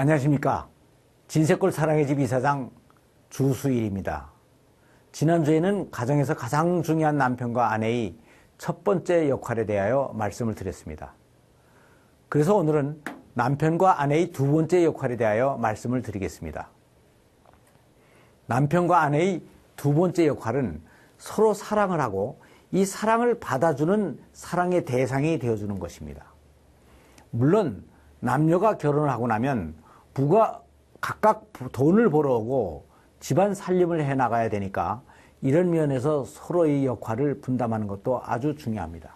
안녕하십니까. 진세골 사랑의 집 이사장 주수일입니다. 지난주에는 가정에서 가장 중요한 남편과 아내의 첫 번째 역할에 대하여 말씀을 드렸습니다. 그래서 오늘은 남편과 아내의 두 번째 역할에 대하여 말씀을 드리겠습니다. 남편과 아내의 두 번째 역할은 서로 사랑을 하고 이 사랑을 받아주는 사랑의 대상이 되어주는 것입니다. 물론 남녀가 결혼을 하고 나면 부가 각각 돈을 벌어오고 집안 살림을 해 나가야 되니까 이런 면에서 서로의 역할을 분담하는 것도 아주 중요합니다.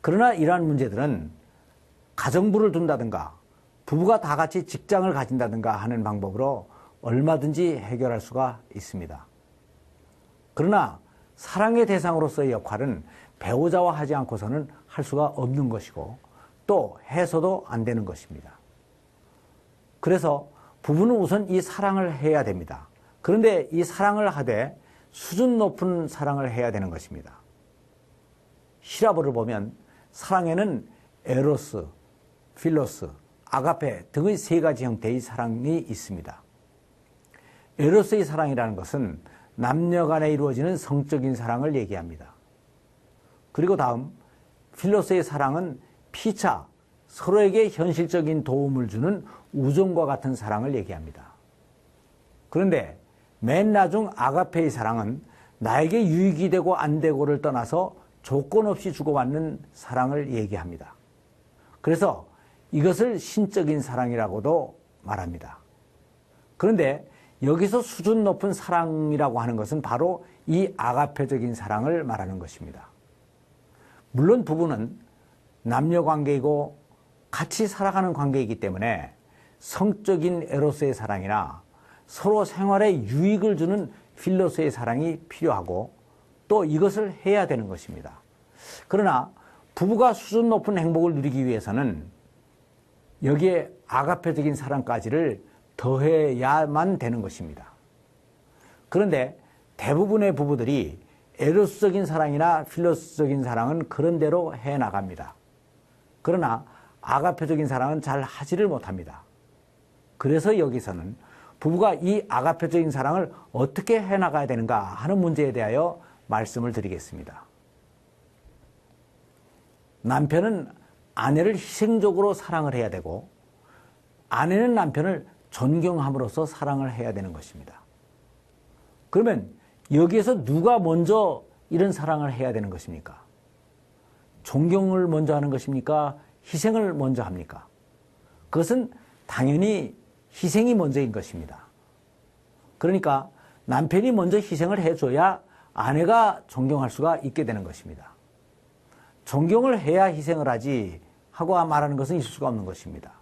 그러나 이러한 문제들은 가정부를 둔다든가 부부가 다 같이 직장을 가진다든가 하는 방법으로 얼마든지 해결할 수가 있습니다. 그러나 사랑의 대상으로서의 역할은 배우자와 하지 않고서는 할 수가 없는 것이고 또 해서도 안 되는 것입니다. 그래서 부부는 우선 이 사랑을 해야 됩니다. 그런데 이 사랑을 하되 수준 높은 사랑을 해야 되는 것입니다. 히라보를 보면 사랑에는 에로스, 필로스, 아가페 등의 세 가지 형태의 사랑이 있습니다. 에로스의 사랑이라는 것은 남녀 간에 이루어지는 성적인 사랑을 얘기합니다. 그리고 다음 필로스의 사랑은 피차, 서로에게 현실적인 도움을 주는 우정과 같은 사랑을 얘기합니다. 그런데 맨 나중 아가페의 사랑은 나에게 유익이 되고 안 되고를 떠나서 조건 없이 주고받는 사랑을 얘기합니다. 그래서 이것을 신적인 사랑이라고도 말합니다. 그런데 여기서 수준 높은 사랑이라고 하는 것은 바로 이 아가페적인 사랑을 말하는 것입니다. 물론 부부는 남녀 관계이고 같이 살아가는 관계이기 때문에 성적인 에로스의 사랑이나 서로 생활에 유익을 주는 필로스의 사랑이 필요하고 또 이것을 해야 되는 것입니다. 그러나 부부가 수준 높은 행복을 누리기 위해서는 여기에 아가페적인 사랑까지를 더해야만 되는 것입니다. 그런데 대부분의 부부들이 에로스적인 사랑이나 필로스적인 사랑은 그런 대로 해 나갑니다. 그러나 아가페적인 사랑은 잘 하지를 못합니다. 그래서 여기서는 부부가 이 아가페적인 사랑을 어떻게 해 나가야 되는가 하는 문제에 대하여 말씀을 드리겠습니다. 남편은 아내를 희생적으로 사랑을 해야 되고 아내는 남편을 존경함으로써 사랑을 해야 되는 것입니다. 그러면 여기에서 누가 먼저 이런 사랑을 해야 되는 것입니까? 존경을 먼저 하는 것입니까? 희생을 먼저 합니까? 그것은 당연히 희생이 먼저인 것입니다. 그러니까 남편이 먼저 희생을 해줘야 아내가 존경할 수가 있게 되는 것입니다. 존경을 해야 희생을 하지 하고 말하는 것은 있을 수가 없는 것입니다.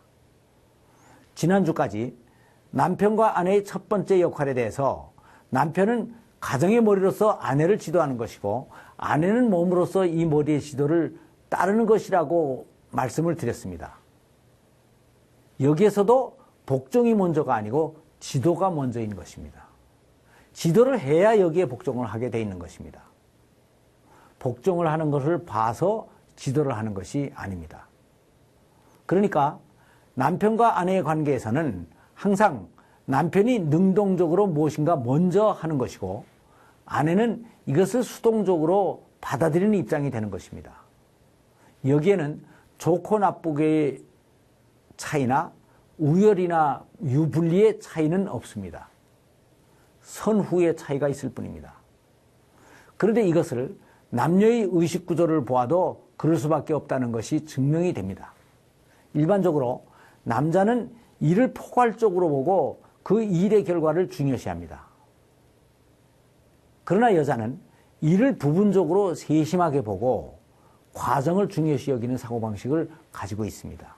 지난주까지 남편과 아내의 첫 번째 역할에 대해서 남편은 가정의 머리로서 아내를 지도하는 것이고 아내는 몸으로서 이 머리의 지도를 따르는 것이라고 말씀을 드렸습니다. 여기에서도 복종이 먼저가 아니고 지도가 먼저인 것입니다. 지도를 해야 여기에 복종을 하게 돼 있는 것입니다. 복종을 하는 것을 봐서 지도를 하는 것이 아닙니다. 그러니까 남편과 아내의 관계에서는 항상 남편이 능동적으로 무엇인가 먼저 하는 것이고 아내는 이것을 수동적으로 받아들이는 입장이 되는 것입니다. 여기에는 좋고 나쁘게의 차이나 우열이나 유분리의 차이는 없습니다. 선후의 차이가 있을 뿐입니다. 그런데 이것을 남녀의 의식 구조를 보아도 그럴 수밖에 없다는 것이 증명이 됩니다. 일반적으로 남자는 일을 포괄적으로 보고 그 일의 결과를 중요시합니다. 그러나 여자는 일을 부분적으로 세심하게 보고 과정을 중요시 여기는 사고방식을 가지고 있습니다.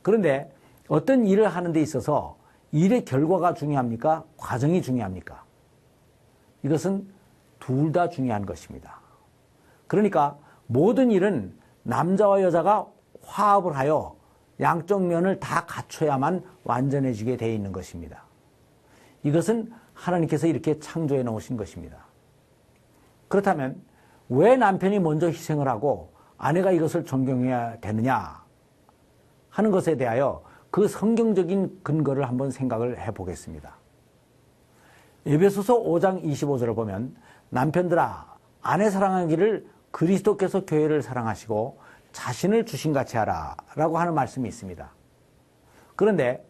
그런데 어떤 일을 하는 데 있어서 일의 결과가 중요합니까? 과정이 중요합니까? 이것은 둘 다 중요한 것입니다. 그러니까 모든 일은 남자와 여자가 화합을 하여 양쪽 면을 다 갖춰야만 완전해지게 되어 있는 것입니다. 이것은 하나님께서 이렇게 창조해 놓으신 것입니다. 그렇다면 왜 남편이 먼저 희생을 하고 아내가 이것을 존경해야 되느냐 하는 것에 대하여 그 성경적인 근거를 한번 생각을 해 보겠습니다. 에베소서 5장 25절을 보면 남편들아 아내 사랑하기를 그리스도께서 교회를 사랑하시고 자신을 주신 같이 하라 라고 하는 말씀이 있습니다. 그런데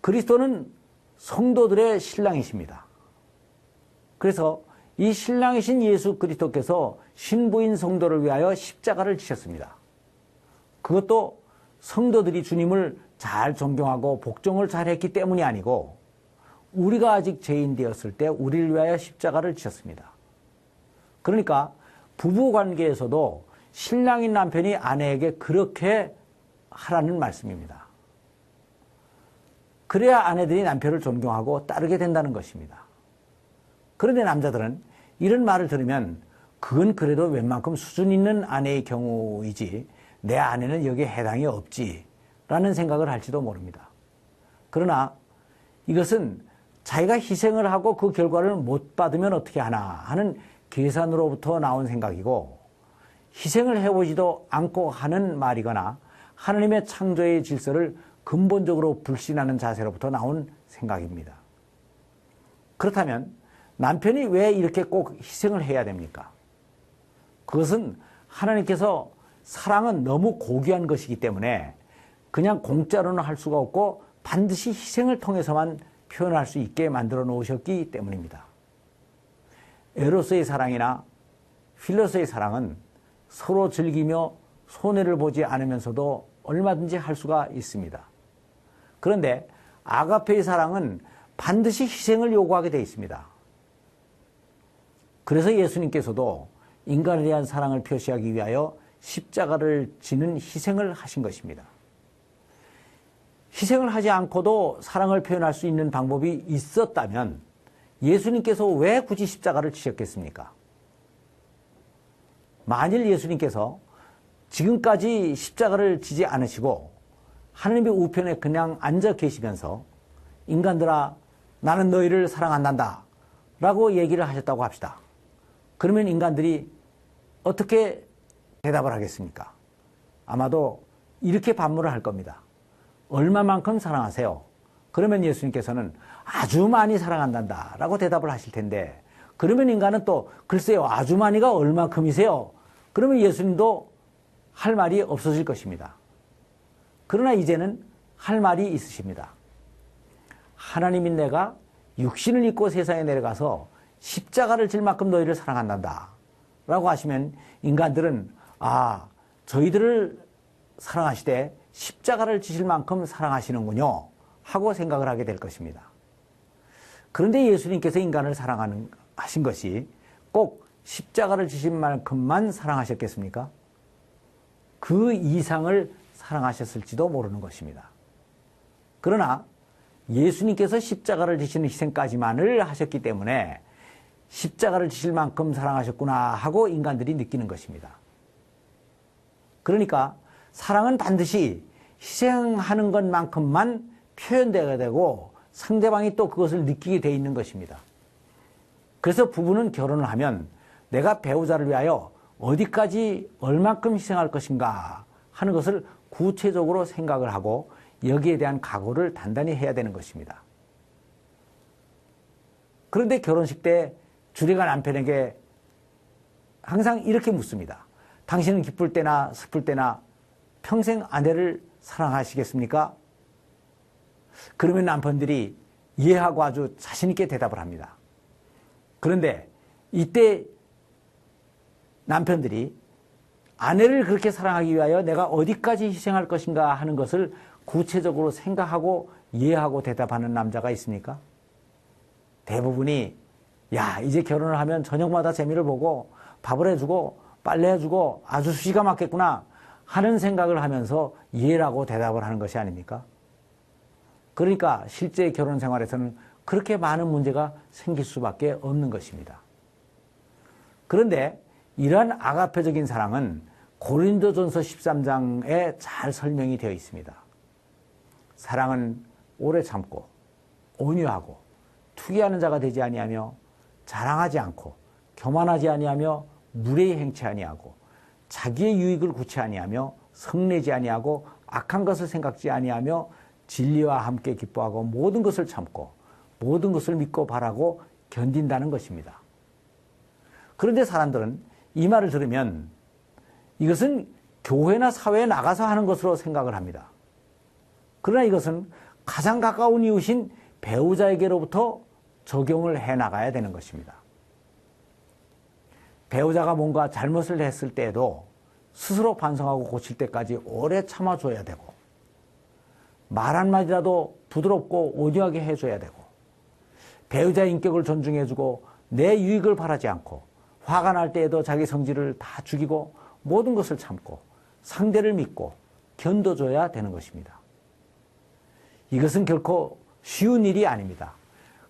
그리스도는 성도들의 신랑이십니다. 그래서 이 신랑이신 예수 그리스도께서 신부인 성도를 위하여 십자가를 지셨습니다. 그것도 성도들이 주님을 잘 존경하고 복종을 잘 했기 때문이 아니고 우리가 아직 죄인 되었을 때 우리를 위하여 십자가를 지셨습니다. 그러니까 부부 관계에서도 신랑인 남편이 아내에게 그렇게 하라는 말씀입니다. 그래야 아내들이 남편을 존경하고 따르게 된다는 것입니다. 그런데 남자들은 이런 말을 들으면 그건 그래도 웬만큼 수준 있는 아내의 경우이지 내 아내는 여기에 해당이 없지 라는 생각을 할지도 모릅니다. 그러나 이것은 자기가 희생을 하고 그 결과를 못 받으면 어떻게 하나 하는 계산으로부터 나온 생각이고 희생을 해보지도 않고 하는 말이거나 하나님의 창조의 질서를 근본적으로 불신하는 자세로부터 나온 생각입니다. 그렇다면 남편이 왜 이렇게 꼭 희생을 해야 됩니까? 그것은 하나님께서 사랑은 너무 고귀한 것이기 때문에 그냥 공짜로는 할 수가 없고 반드시 희생을 통해서만 표현할 수 있게 만들어 놓으셨기 때문입니다. 에로스의 사랑이나 필로스의 사랑은 서로 즐기며 손해를 보지 않으면서도 얼마든지 할 수가 있습니다. 그런데 아가페의 사랑은 반드시 희생을 요구하게 되어 있습니다. 그래서 예수님께서도 인간에 대한 사랑을 표시하기 위하여 십자가를 지는 희생을 하신 것입니다. 희생을 하지 않고도 사랑을 표현할 수 있는 방법이 있었다면 예수님께서 왜 굳이 십자가를 지셨겠습니까? 만일 예수님께서 지금까지 십자가를 지지 않으시고 하나님의 우편에 그냥 앉아 계시면서 인간들아 나는 너희를 사랑한단다 라고 얘기를 하셨다고 합시다. 그러면 인간들이 어떻게 대답을 하겠습니까? 아마도 이렇게 반문을 할 겁니다. 얼마만큼 사랑하세요? 그러면 예수님께서는 아주 많이 사랑한단다 라고 대답을 하실 텐데 그러면 인간은 또 글쎄요 아주 많이가 얼마큼이세요? 그러면 예수님도 할 말이 없어질 것입니다. 그러나 이제는 할 말이 있으십니다. 하나님인 내가 육신을 입고 세상에 내려가서 십자가를 질 만큼 너희를 사랑한단다. 라고 하시면 인간들은 아, 저희들을 사랑하시되 십자가를 지실 만큼 사랑하시는군요. 하고 생각을 하게 될 것입니다. 그런데 예수님께서 인간을 사랑하는, 하신 것이 꼭 십자가를 지신 만큼만 사랑하셨겠습니까? 그 이상을 사랑하셨을지도 모르는 것입니다. 그러나 예수님께서 십자가를 지시는 희생까지만을 하셨기 때문에 십자가를 지실 만큼 사랑하셨구나 하고 인간들이 느끼는 것입니다. 그러니까 사랑은 반드시 희생하는 것만큼만 표현되어야 되고 상대방이 또 그것을 느끼게 돼 있는 것입니다. 그래서 부부는 결혼을 하면 내가 배우자를 위하여 어디까지 얼만큼 희생할 것인가 하는 것을 구체적으로 생각을 하고 여기에 대한 각오를 단단히 해야 되는 것입니다. 그런데 결혼식 때 주례가 남편에게 항상 이렇게 묻습니다. 당신은 기쁠 때나 슬플 때나 평생 아내를 사랑하시겠습니까? 그러면 남편들이 이해하고 아주 자신있게 대답을 합니다. 그런데 이때 남편들이 아내를 그렇게 사랑하기 위하여 내가 어디까지 희생할 것인가 하는 것을 구체적으로 생각하고 이해하고 대답하는 남자가 있습니까? 대부분이 야 이제 결혼을 하면 저녁마다 재미를 보고 밥을 해주고 빨래 해주고 아주 수시가 맞겠구나 하는 생각을 하면서 이해라고 대답을 하는 것이 아닙니까? 그러니까 실제 결혼 생활에서는 그렇게 많은 문제가 생길 수밖에 없는 것입니다. 그런데 이러한 아가페적인 사랑은 고린도전서 13장에 잘 설명이 되어 있습니다. 사랑은 오래 참고 온유하고 투기하는 자가 되지 아니하며 자랑하지 않고 교만하지 아니하며 무례히 행치 아니하고 자기의 유익을 구치 아니하며 성내지 아니하고 악한 것을 생각지 아니하며 진리와 함께 기뻐하고 모든 것을 참고 모든 것을 믿고 바라고 견딘다는 것입니다. 그런데 사람들은 이 말을 들으면 이것은 교회나 사회에 나가서 하는 것으로 생각을 합니다. 그러나 이것은 가장 가까운 이웃인 배우자에게로부터 적용을 해 나가야 되는 것입니다. 배우자가 뭔가 잘못을 했을 때에도 스스로 반성하고 고칠 때까지 오래 참아줘야 되고, 말 한마디라도 부드럽고 온유하게 해줘야 되고, 배우자의 인격을 존중해주고, 내 유익을 바라지 않고, 화가 날 때에도 자기 성질을 다 죽이고, 모든 것을 참고, 상대를 믿고, 견뎌줘야 되는 것입니다. 이것은 결코 쉬운 일이 아닙니다.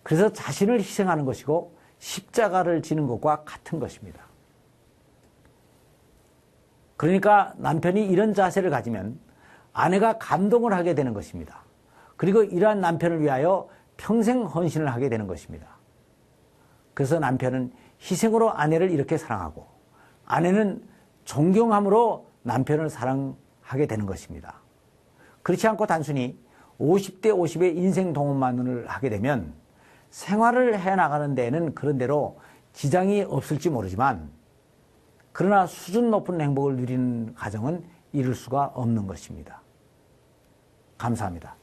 그래서 자신을 희생하는 것이고, 십자가를 지는 것과 같은 것입니다. 그러니까 남편이 이런 자세를 가지면 아내가 감동을 하게 되는 것입니다. 그리고 이러한 남편을 위하여 평생 헌신을 하게 되는 것입니다. 그래서 남편은 희생으로 아내를 이렇게 사랑하고 아내는 존경함으로 남편을 사랑하게 되는 것입니다. 그렇지 않고 단순히 50대 50의 인생 동업만을 하게 되면 생활을 해 나가는 데에는 그런대로 지장이 없을지 모르지만 그러나 수준 높은 행복을 누리는 가정은 이룰 수가 없는 것입니다. 감사합니다.